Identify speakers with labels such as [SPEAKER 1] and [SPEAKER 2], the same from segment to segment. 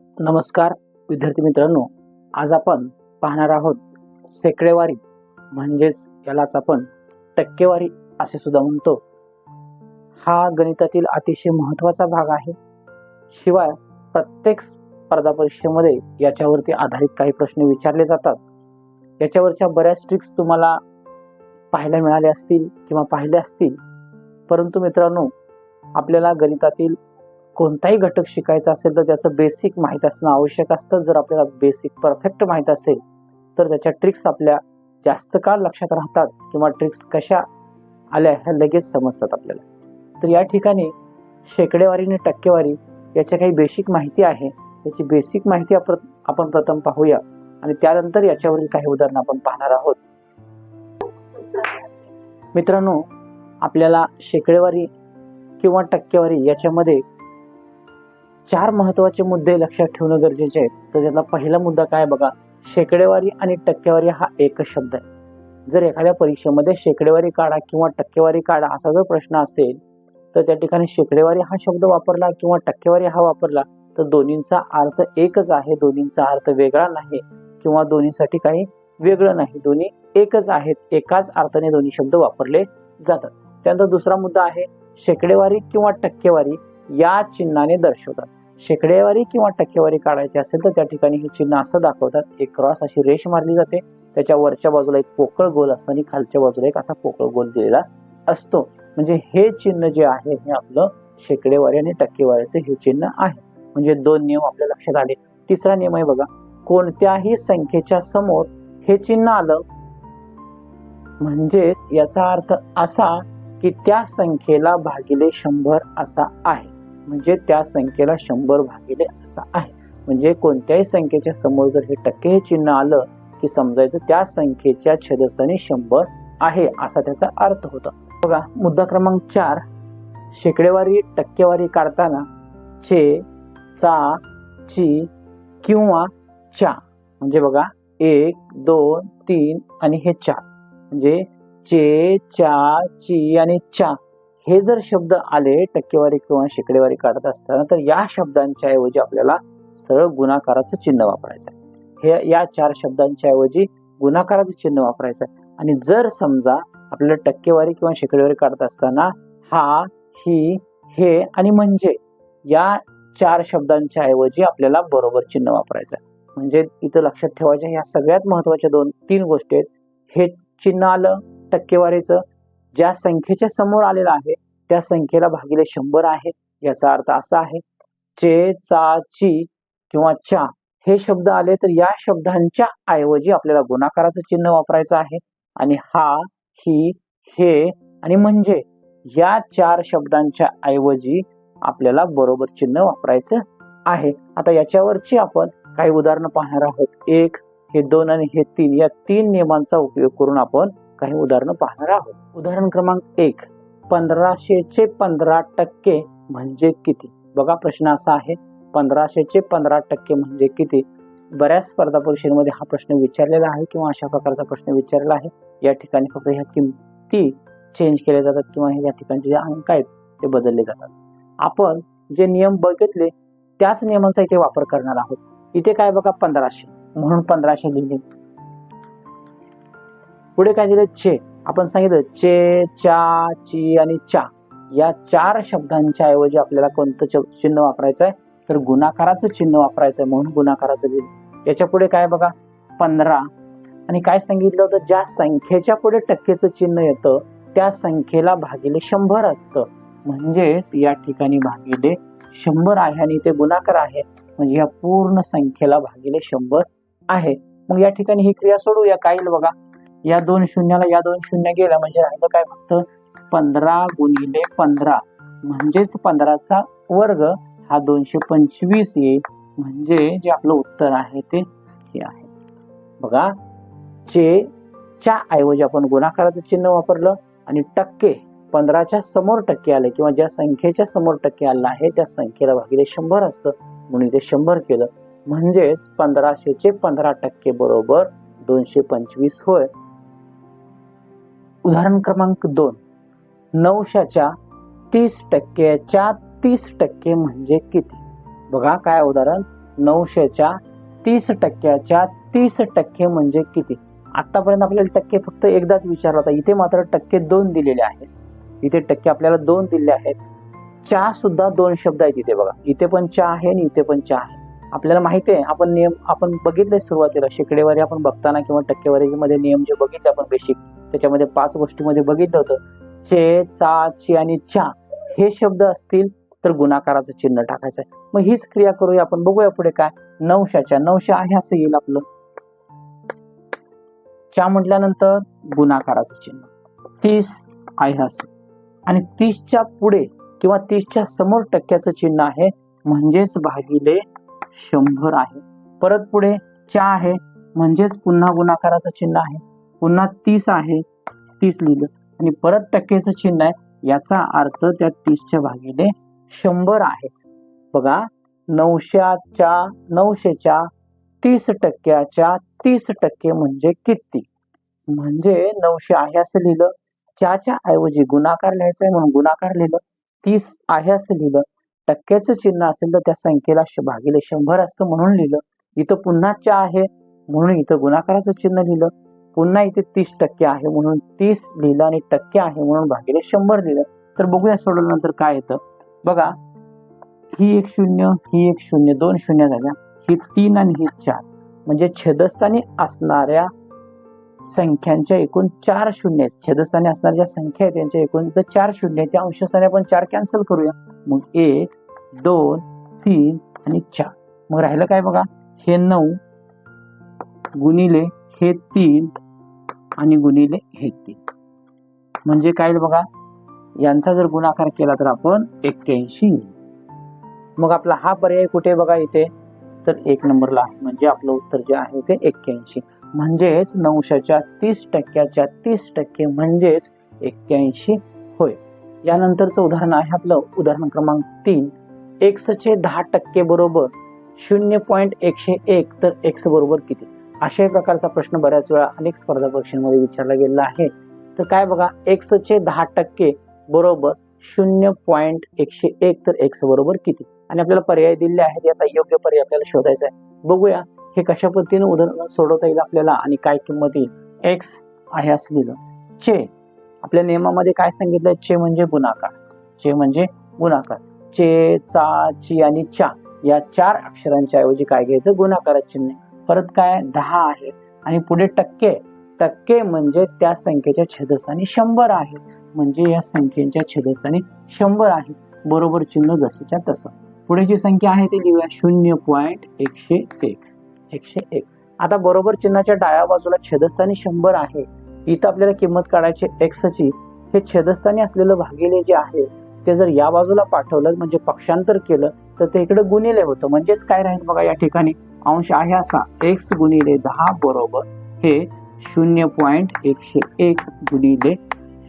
[SPEAKER 1] नमस्कार विद्यार्थी मित्रांनो. आज आपण पाहणार आहोत सेकडेवारी म्हणजेच यालाच आपण टक्केवारी असे सुद्धा म्हणतो. हा गणितातील अतिशय महत्त्वाचा भाग आहे. शिवाय प्रत्येक स्पर्धा परीक्षेमध्ये याच्यावरती आधारित काही प्रश्न विचारले जातात. याच्यावरच्या बऱ्याच ट्रिक्स तुम्हाला पाहायला मिळाल्या असतील किंवा पाहिल्या असतील. परंतु मित्रांनो आपल्याला गणितातील कोणताही घटक शिकायचा असेल तर त्याचं बेसिक माहीत असणं आवश्यक असतं. जर आपल्याला बेसिक परफेक्ट माहीत असेल तर त्याच्या ट्रिक्स आपल्या जास्त काळ लक्षात राहतात किंवा ट्रिक्स कशा आल्या ह्या लगेच समजतात आपल्याला. तर या ठिकाणी शेकडेवारी आणि टक्केवारी याच्या काही बेसिक माहिती आहे. याची बेसिक माहिती आपण आपण प्रथम पाहूया आणि त्यानंतर याच्यावरील काही उदाहरणं आपण पाहणार आहोत. मित्रांनो आपल्याला शेकडेवारी किंवा टक्केवारी याच्यामध्ये चार महत्त्वाचे मुद्दे लक्षात ठेवणं गरजेचे आहे तर त्यातला पहिला मुद्दा काय बघा? शेकडेवारी आणि टक्केवारी हा एकच शब्द आहे. जर एखाद्या परीक्षेमध्ये शेकडेवारी काढा किंवा टक्केवारी काढा असा जर प्रश्न असेल तर त्या ठिकाणी शेकडेवारी हा शब्द वापरला किंवा टक्केवारी हा वापरला तर दोन्हींचा अर्थ एकच आहे. दोन्हींचा अर्थ वेगळा नाही किंवा दोन्हीसाठी काही वेगळं नाही. दोन्ही एकच आहेत. एकाच अर्थाने दोन्ही शब्द वापरले जातात. त्यानंतर दुसरा मुद्दा आहे शेकडेवारी किंवा टक्केवारी या चिन्हाने दर्शवतात. शेकडेवारी किंवा टक्केवारी काढायची असेल तर त्या ठिकाणी हे चिन्ह असं दाखवतात. एक क्रॉस अशी रेष मारली जाते. त्याच्या वरच्या बाजूला एक पोकळ गोल असतो आणि खालच्या बाजूला एक असा पोकळ गोल दिलेला असतो. म्हणजे हे चिन्ह जे आहे हे आपलं शेकडेवारी आणि टक्केवारीचं हे चिन्ह आहे. म्हणजे दोन नियम आपल्या लक्षात आले. तिसरा नियम आहे बघा कोणत्याही संख्येच्या समोर हे चिन्ह आलं म्हणजेच याचा अर्थ असा की त्या संख्येला भागिले शंभर असा आहे. म्हणजे त्या संख्येला शंभर भागिले असा आहे. म्हणजे कोणत्याही संख्येच्या समोर जर हे टक्के हे चिन्ह आलं की समजायचं त्या संख्येच्या छेदस्थानी शंभर आहे असा त्याचा अर्थ होता. बघा मुद्दा क्रमांक चार शेकडेवारी टक्केवारी काढताना छे चा ची किंवा चा म्हणजे बघा एक दोन तीन आणि हे चार. म्हणजे चे चा ची आणि चा. हे जर शब्द आले टक्केवारी किंवा शेकडेवारी काढत असताना तर या शब्दांच्या ऐवजी आपल्याला सरळ गुणाकाराचं चिन्ह वापरायचं आहे. हे या चार शब्दांच्या ऐवजी गुणाकाराचं चिन्ह वापरायचं आहे. आणि जर समजा आपल्याला टक्केवारी किंवा शेकडेवारी काढत असताना हा ही हे आणि म्हणजे या चार शब्दांच्या ऐवजी आपल्याला बरोबर चिन्ह वापरायचं आहे. म्हणजे इथं लक्षात ठेवायच्या ह्या सगळ्यात महत्त्वाच्या दोन तीन गोष्टी आहेत. हे चिन्ह आलं टक्केवारीचं ज्या संख्येच्या समोर आलेला आहे त्या संख्येला भागिले शंभर आहे. याचा अर्थ असा आहे चे चा ची किंवा चा हे शब्द आले तर या शब्दांच्या ऐवजी आपल्याला गुणाकाराचं चिन्ह वापरायचं आहे. आणि हा ही हे आणि म्हणजे या चार शब्दांच्या ऐवजी आपल्याला बरोबर चिन्ह वापरायचं आहे. आता याच्यावरची आपण काही उदाहरणं पाहणार आहोत. एक हे दोन आणि हे तीन या तीन नियमांचा उपयोग करून आपण काही उदाहरणं पाहणार आहोत. उदाहरण क्रमांक एक पंधराशेचे पंधरा टक्के म्हणजे किती? बघा प्रश्न असा आहे पंधराशेचे पंधरा टक्के म्हणजे किती? बऱ्याच स्पर्धा परीक्षेमध्ये हा प्रश्न विचारलेला आहे किंवा अशा प्रकारचा प्रश्न विचारलेला आहे. या ठिकाणी फक्त ह्या किमती चेंज केल्या जातात किंवा या ठिकाणचे जे अंक आहेत ते बदलले जातात. आपण जे नियम बघितले त्याच नियमांचा इथे वापर करणार आहोत. इथे काय बघा पंधराशे. म्हणून पंधराशे लिहिले. पुढे काय दिलं? चे. आपण सांगितलं चे चा ची आणि चा. या चार शब्दांच्या ऐवजी आपल्याला कोणतं च- चिन्ह वापरायचं आहे तर गुणाकाराचं चिन्ह वापरायचं आहे म्हणून गुणाकाराचं लिहिलं याच्यापुढे काय बघा? पंधरा. आणि काय सांगितलं होतं? ज्या संख्येच्या पुढे टक्केचं चिन्ह येतं त्या संख्येला भागिले शंभर असतं. म्हणजेच या ठिकाणी भागिले शंभर आहे आणि ते गुणाकार आहे. म्हणजे या पूर्ण संख्येला भागिले शंभर आहे. मग या ठिकाणी ही क्रिया सोडूया काय येईल बघा? या दोन शून्याला या दोन शून्य गेल्या म्हणजे राहिलं काय फक्त पंधरा गुणिले पंधरा. म्हणजेच पंधराचा वर्ग हा दोनशे पंचवीस येईल म्हणजे जे आपलं उत्तर आहे ते हे आहे. बघा चे च्या ऐवजी आपण गुणाकाराचं चिन्ह वापरलं आणि टक्के पंधराच्या समोर टक्के आले किंवा ज्या संख्येच्या समोर टक्के आला आहे त्या संख्येला भागिले शंभर असतं. म्हणून इथे शंभर केलं. म्हणजेच पंधराशेचे पंधरा टक्के बरोबर दोनशे पंचवीस होय. उदाहरण क्रमांक दोन. नऊशाच्या तीस टक्क्याच्या तीस टक्के म्हणजे किती? बघा काय उदाहरण. नऊशेच्या तीस टक्क्याच्या तीस टक्के म्हणजे किती? आतापर्यंत आपल्याला टक्के फक्त एकदाच विचारला होता. इथे मात्र टक्के दोन दिलेले आहेत. इथे टक्के आपल्याला दोन दिले आहेत. चा सुद्धा दोन शब्द आहेत इथे बघा. इथे पण चा आहे आणि इथे पण चा आहे. आपल्याला माहिती आहे आपण नियम आपण बघितले सुरुवातीला. शेकडेवारी आपण बघताना किंवा टक्केवारीमध्ये नियम जे बघितले आपण बेसिक त्याच्यामध्ये पाच गोष्टीमध्ये बघितलं होतं. चे चा ची आणि चा हे शब्द असतील तर गुणाकाराचं चिन्ह टाकायचं आहे मग हीच क्रिया करूया आपण. बघूया पुढे काय. नऊशाच्या नऊशे आहे असं येईल आपलं. च्या म्हटल्यानंतर गुणाकाराचं चिन्ह. तीस आहे असं. आणि तीसच्या पुढे किंवा तीसच्या समोर टक्क्याचं चिन्ह आहे म्हणजेच भागिले शंभर आहे. परत पुढे च्या आहे म्हणजेच पुन्हा गुणाकाराचं चिन्ह आहे. पुन्हा तीस आहे तीस लिहिलं. आणि परत टक्केचं चिन्ह आहे याचा अर्थ त्या तीसच्या भागीने शंभर आहे. बघा नऊशेच्या नऊशेच्या तीस टक्क्याच्या तीस टक्के म्हणजे किती? म्हणजे नऊशे आहे असं लिहिलं. च्याच्या ऐवजी गुणाकार लिहायचा आहे म्हणून गुणाकार लिहिलं. तीस आहे असं लिहिलं. टक्क्याचं चिन्ह असेल तर त्या संख्येला श- भागिले शंभर असतं म्हणून लिहिलं. इथं पुन्हा च्या आहे म्हणून इथं गुणाकाराचं चिन्ह लिहिलं. पुन्हा इथे तीस टक्के आहे म्हणून तीस लिहिलं आणि टक्के आहे म्हणून भागिले शंभर लिहिलं. तर बघूया सोडवल्यानंतर काय येतं. बघा ही एक शून्य ही एक शून्य दोन शून्य झाल्या. ही तीन आणि ही चार. म्हणजे छेदस्थानी असणाऱ्या संख्यांच्या एकूण चार शून्य आहेत. छेदस्थानी असणाऱ्या ज्या संख्या आहेत त्यांच्या एकूण तर चार शून्य आहेत. त्या अंशस्थानी आपण चार कॅन्सल करूया. मग एक दोन तीन आणि चार. मग राहिलं काय बघा? हे नऊ गुणिले हे तीन आणि गुणिले हे तीन म्हणजे काय बघा यांचा जर गुणाकार केला तर आपण एक्क्याऐंशी मग आपला हा पर्याय कुठे बघा इथे? तर एक नंबरला आहे म्हणजे आपलं उत्तर जे आहे ते एक्क्याऐंशी. म्हणजेच नऊशाच्या तीस टक्क्याच्या तीस टक्के म्हणजेच एक्क्याऐंशी होय. यानंतरचं उदाहरण आहे आपलं उदाहरण क्रमांक तीन. एक्सचे दहा टक्के बरोबर. शून्य पॉईंट एकशे एक तर एक्स बरोबर किती? अशाही प्रकारचा प्रश्न बऱ्याच वेळा अनेक स्पर्धा परीक्षांमध्ये विचारला गेलेला आहे. तर काय बघा एक्सचे दहा टक्के बरोबर शून्य पॉईंट एकशे एक तर एक्स बरोबर किती? आणि आपल्याला पर्याय दिले आहेत आता योग्य पर्याय आपल्याला शोधायचा आहे. बघूया हे कशा पद्धतीने उदाहरण सोडवता येईल आपल्याला आणि काय किंमत येईल? एक्स आहे असं चे आपल्या नियमामध्ये काय सांगितलंय? चे म्हणजे गुणाकार. चे म्हणजे गुणाकार. चे चा ची आणि चा या चार अक्षरांच्या ऐवजी काय घ्यायचं? गुणाकारात चिन्ह. परत काय? दहा आहे. आणि पुढे टक्के. टक्के म्हणजे त्या संख्येच्या छेदस्थानी शंभर आहे. म्हणजे या संख्येच्या छेदस्थानी शंभर आहे. बरोबर चिन्ह जसेच्या तसं. पुढे जी संख्या आहे ती लिहूया. शून्य पॉईंट एकशे एक. एकशे एक. आता बरोबर चिन्हाच्या डाव्या बाजूला छेदस्थानी शंभर आहे. इथं आपल्याला किंमत काढायची एक्सची हे छेदस्थानी असलेलं भागिले जे आहे ते जर या बाजूला पाठवलं म्हणजे पक्षांतर केलं तर ते इकडे गुणिले होतं. म्हणजेच काय राहील बघा या ठिकाणी? अंश आहे असा. एक्स गुणिले दहा बरोबर हे शून्य पॉईंट एकशे एक गुणिले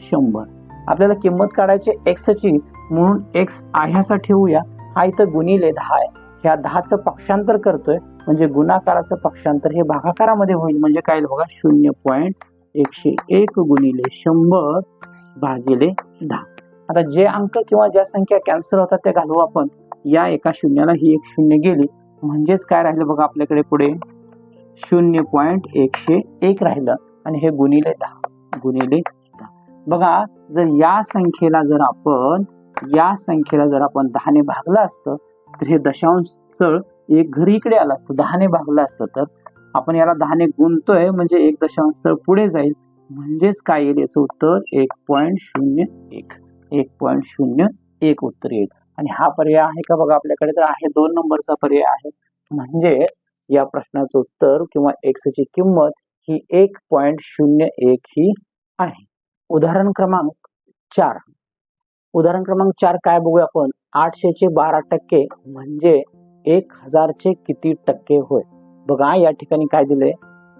[SPEAKER 1] शंभर. आपल्याला किंमत काढायची एक्सची म्हणून एक्स आहे असा ठेवूया. हा इथं गुणिले दहा आहे. ह्या दहाचं पक्षांतर करतोय. म्हणजे गुणाकाराचं पक्षांतर हे भागाकारामध्ये होईल. म्हणजे काय बघा शून्य पॉईंट एकशे एक गुणिले शंभर भागिले दहा. आता जे अंक किंवा ज्या संख्या कॅन्सल होतात त्या घालू आपण. या एका शून्याला ही एक शून्य गेली. म्हणजेच काय राहिलं बघा आपल्याकडे पुढे? शून्य पॉईंट एकशे एक राहिलं. आणि हे गुणिले दहा. गुणिले दहा. बघा जर या संख्येला जर आपण या संख्येला जर आपण दहाने भागलं असतं तर हे दशांश स्थळ एक घरी इकडे आलं असतं. दहाने भागलं असतं तर आपण याला दहाने गुणतोय म्हणजे एक दशांश स्थळ पुढे जाईल. म्हणजेच काय येईल? याचं उत्तर एक पॉईंट शून्य एक. एक पॉईंट शून्य एक उत्तर येईल. आणि हा पर्याय आहे का बघा आपल्याकडे तर आहे दोन नंबरचा पर्याय आहे. म्हणजेच या प्रश्नाचं उत्तर किंवा एक्सची किंमत ही एक पॉईंट शून्य एक ही आहे. उदाहरण क्रमांक चार. उदाहरण क्रमांक चार काय बघूया आपण? आठशेचे बारा टक्के म्हणजे एक हजारचे किती टक्के होय? बघा या ठिकाणी काय दिले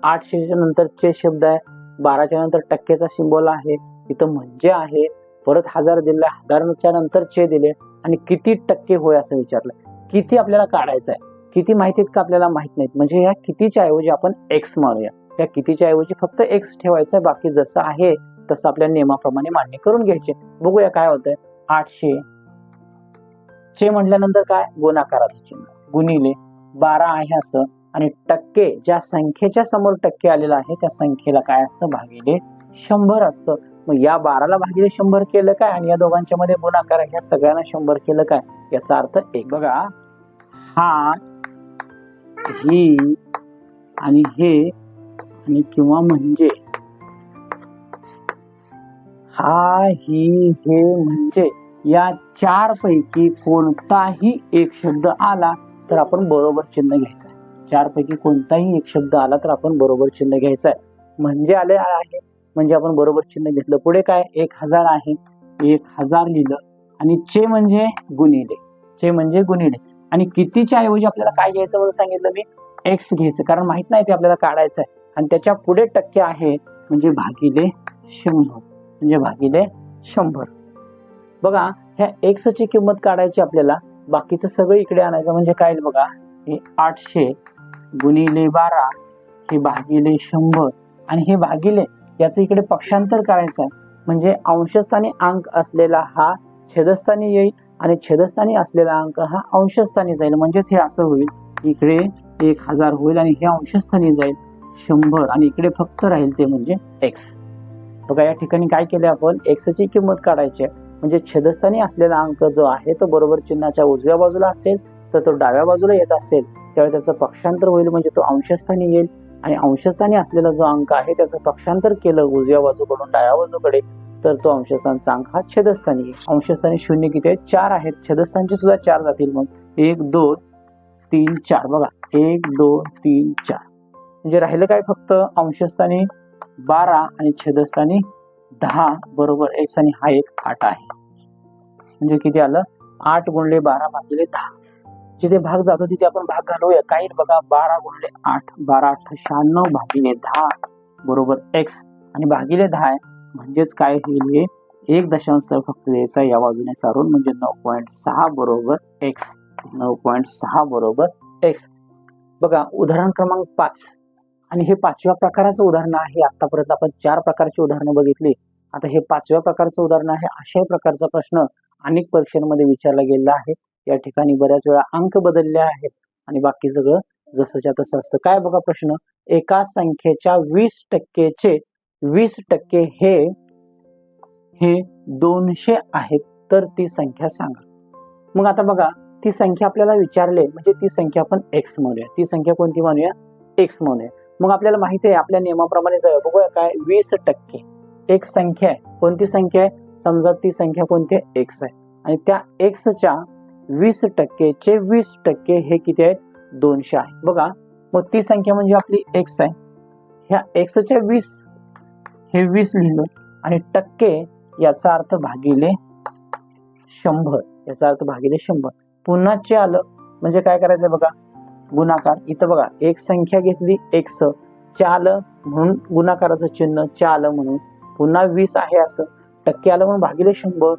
[SPEAKER 1] आठशेच्या नंतर चे शब्द आहे. बाराच्या नंतर टक्केचा सिंबॉल आहे. इथं म्हणजे आहे. परत हजार दिले हजारच्या नंतर चे दिले. आणि किती टक्के होय असं विचारलं. किती आपल्याला काढायचं आहे किती माहितीत का आपल्याला माहीत नाहीत? म्हणजे या कितीच्या ऐवजी आपण एक्स मारूया. या कितीच्या ऐवजी फक्त एक्स ठेवायचं आहे बाकी जसं आहे तसं आपल्या नियमाप्रमाणे मान्य करून घ्यायचे. बघूया काय होतंय. आठशे. चे म्हटल्यानंतर काय? गुणाकाराचं चिन्ह. गुणिले बारा आहे असं. आणि टक्के ज्या संख्येच्या समोर टक्के आलेला आहे त्या संख्येला काय असतं? भागिले शंभर असतं. मग या बाराला भागिले शंभर केलं काय? आणि या दोघांच्या मध्ये गुणाकार या सगळ्यांना शंभर केलं काय? याचा अर्थ एक बघा. हा ही आणि हे आणि किंवा म्हणजे. हा ही हे म्हणजे या चार पैकी कोणताही एक शब्द आला तर आपण बरोबर चिन्ह घ्यायचं आहे चार पैकी कोणताही एक शब्द आला तर आपण बरोबर चिन्ह घ्यायचं आहे म्हणजे आले आहे म्हणजे आपण बरोबर चिन्ह घेतलं. पुढे काय? एक हजार आहे. एक हजार लिहिलं. आणि चे म्हणजे गुणिले. चे म्हणजे गुणिले. आणि कितीच्या ऐवजी आपल्याला काय घ्यायचं म्हणून सांगितलं मी? एक्स घ्यायचं. कारण माहीत नाही ते आपल्याला काढायचं आहे आणि त्याच्या पुढे टक्के आहे म्हणजे भागिले शंभर. म्हणजे भागिले शंभर. बघा ह्या एक्सची किंमत काढायची आपल्याला. बाकीचं सगळं इकडे आणायचं म्हणजे काय बघा? हे आठशे गुणिले बारा हे भागिले शंभर. आणि हे भागिले याचं इकडे पक्षांतर करायचं आहे म्हणजे अंशस्थानी अंक असलेला हा छेदस्थानी येईल आणि छेदस्थानी असलेला अंक हा अंशस्थानी जाईल. म्हणजेच हे असं होईल. इकडे एक हजार होईल आणि हे अंशस्थानी जाईल. शंभर आणि इकडे फक्त राहील ते म्हणजे एक्स बघा या ठिकाणी काय केले आपण? एक्स ची किंमत काढायची आहे. म्हणजे छेदस्थानी असलेला अंक जो आहे तो बरोबर चिन्हाच्या उजव्या बाजूला असेल तर तो डाव्या बाजूला येत असेल. त्यावेळी त्याचं पक्षांतर होईल. म्हणजे तो अंशस्थानी येईल. आणि अंशस्थानी असलेला जो अंक आहे त्याचं पक्षांतर केलं उजव्या बाजूकडून डाव्या बाजूकडे तर तो अंशस्थानचा अंक हा छेदस्थानी आहे. अंशस्थानी शून्य किती आहेत चार आहेत. छेदस्थानचे सुद्धा चार जातील मग. एक दोन तीन चार. बघा एक दोन तीन चार. म्हणजे राहिलं काय फक्त? अंशस्थानी बारा आणि छेदस्थानी दहा. बरोबर एक आणि हा एक आठ आहे. म्हणजे किती आलं? आठ गुणले बारा भागिले दहा. जिथे भाग जातो तिथे आपण भाग घालूया काही बघा बारा गुणले आठ बारा आठ शहाण्णव भागिले दहा बरोबर एक्स आणि भागिले दहा आहे म्हणजेच काय होईल हे? एक दशांश तर फक्त द्यायचा या बाजूने सारून म्हणजे नऊ पॉईंट सहा बरोबर एक्स नऊ पॉईंट सहा बरोबर एक्स बघा उदाहरण क्रमांक पाच. आणि हे पाचव्या प्रकाराचं उदाहरण आहे. आतापर्यंत आपण चार प्रकारची उदाहरणं बघितली. आता हे पाचव्या प्रकारचं उदाहरण आहे. अशाही प्रकारचा प्रश्न अनेक परीक्षांमध्ये विचारला गेलेला आहे. या ठिकाणी बऱ्याच वेळा अंक बदलले आहेत. आणि बाकी सगळं जसंच्या तसं असतं. काय बघा प्रश्न? एका संख्येच्या वीस टक्केचे वीस टक्के हे हे दोनशे आहेत तर ती संख्या सांगा. मग आता बघा ती संख्या आपल्याला विचारले म्हणजे ती संख्या आपण एक्स म्हणूया. ती संख्या कोणती म्हणूया? एक्स म्हणूया. मग आपल्याला माहिती आहे आपल्या नियमाप्रमाणे जाऊया. बघूया काय? वीस टक्के. एक संख्या आहे. कोणती संख्या आहे? समजा ती संख्या कोणती आहे? एक्स आहे. आणि त्या एक्सच्या वीस टक्केचे वीस टक्के हे किती आहेत? दोनशे आहे. बघा मग ती संख्या म्हणजे आपली एक्स आहे. ह्या एक्सच्या वीस हे वीस लिहिलं आणि टक्के याचा अर्थ भागिले शंभर. याचा अर्थ भागिले शंभर. पुन्हा चे आलं म्हणजे काय करायचं बघा? गुणाकार. इथं बघा एक संख्या घेतली एक्स चे आलं म्हणून गुणाकाराचं चिन्ह चे आलं म्हणून. पुन्हा वीस आहे असं. टक्के आलं म्हणून भागिले शंभर.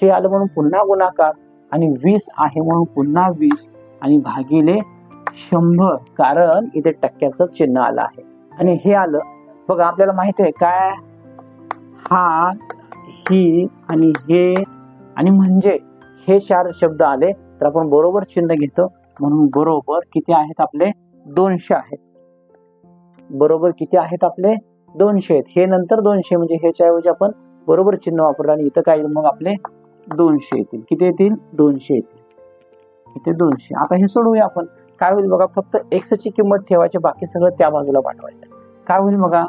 [SPEAKER 1] चे आलं म्हणून पुन्हा गुणाकार. आणि वीस आहे म्हणून पुन्हा वीस आणि भागिले शंभर. कारण इथे टक्क्याचं चिन्ह आलं आहे. आणि हे आलं बघा आपल्याला माहिती आहे काय? हा ही आणि हे आणि म्हणजे. हे चार शब्द आले तर आपण बरोबर चिन्ह घेतो. म्हणून बरोबर किती आहेत आपले? दोनशे आहेत. बरोबर किती आहेत आपले? दोनशे आहेत. हे नंतर दोनशे म्हणजे ह्याच्या ऐवजी आपण बरोबर चिन्ह वापरलं आणि इथं काय मग आपले? दोनशे येतील. किती येतील? दोनशे येतील. इथे दोनशे. आता हे सोडवूया आपण. काय होईल बघा फक्त एक्सची किंमत ठेवायची बाकी सगळं त्या बाजूला पाठवायचं काय होईल बघा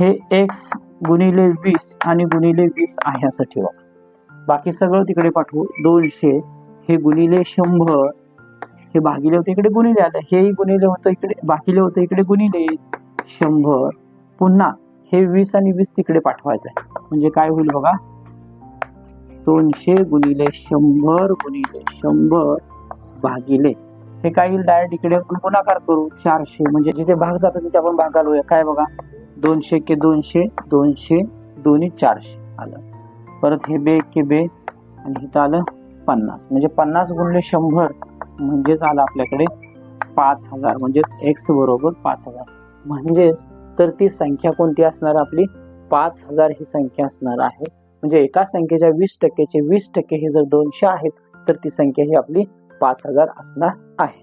[SPEAKER 1] हे एक्स गुणिले वीस आणि गुणिले वीस आहे असं ठेवा. बाकी सगळं तिकडे पाठवू. दोनशे हे गुणिले शंभर हे भागिले होते इकडे गुणिले आलं हेही गुणिले होतं इकडे बाकीले होतं इकडे गुणिले शंभर. पुन्हा हे वीस आणि वीस तिकडे पाठवायचं आहे. म्हणजे काय होईल बघा दोनशे गुणिले शंभर गुणिले शंभर भागिले. हे काय येईल डायरेक्ट इकडे? आपण गुणाकार करू चारशे. म्हणजे जिथे भाग जातो तिथे आपण भाग घालूया. काय बघा? दोनशे के दोनशे दोनशे दोन्ही चारशे आलं. परत हे बे के बे आणि इथं आलं पन्नास. म्हणजे पन्नास गुणले शंभर म्हणजेच आलं आपल्याकडे पाच हजार. म्हणजेच एक्स बरोबर पाच हजार. म्हणजेच तर ती संख्या कोणती असणार आपली? पाच हजार ही संख्या असणार आहे. म्हणजे एका संख्येच्या वीस टक्केचे वीस टक्के हे जर दोनशे आहेत तर ती संख्या ही आपली पाच हजार असणार आहे.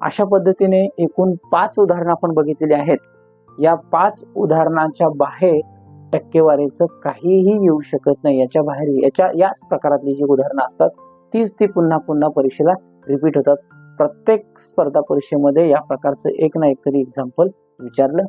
[SPEAKER 1] अशा पद्धतीने एकूण पाच उदाहरणं आपण बघितलेली आहेत. या पाच उदाहरणाच्या बाहेर टक्केवारीचं काहीही येऊ शकत नाही. याच्या बाहेर याच्या याच प्रकारातली जी उदाहरणं असतात तीच ती पुन्हा पुन्हा परीक्षेला रिपीट होतात. प्रत्येक स्पर्धा परीक्षेमध्ये या प्रकारचं एक ना एक तरी एक्झाम्पल विचारलं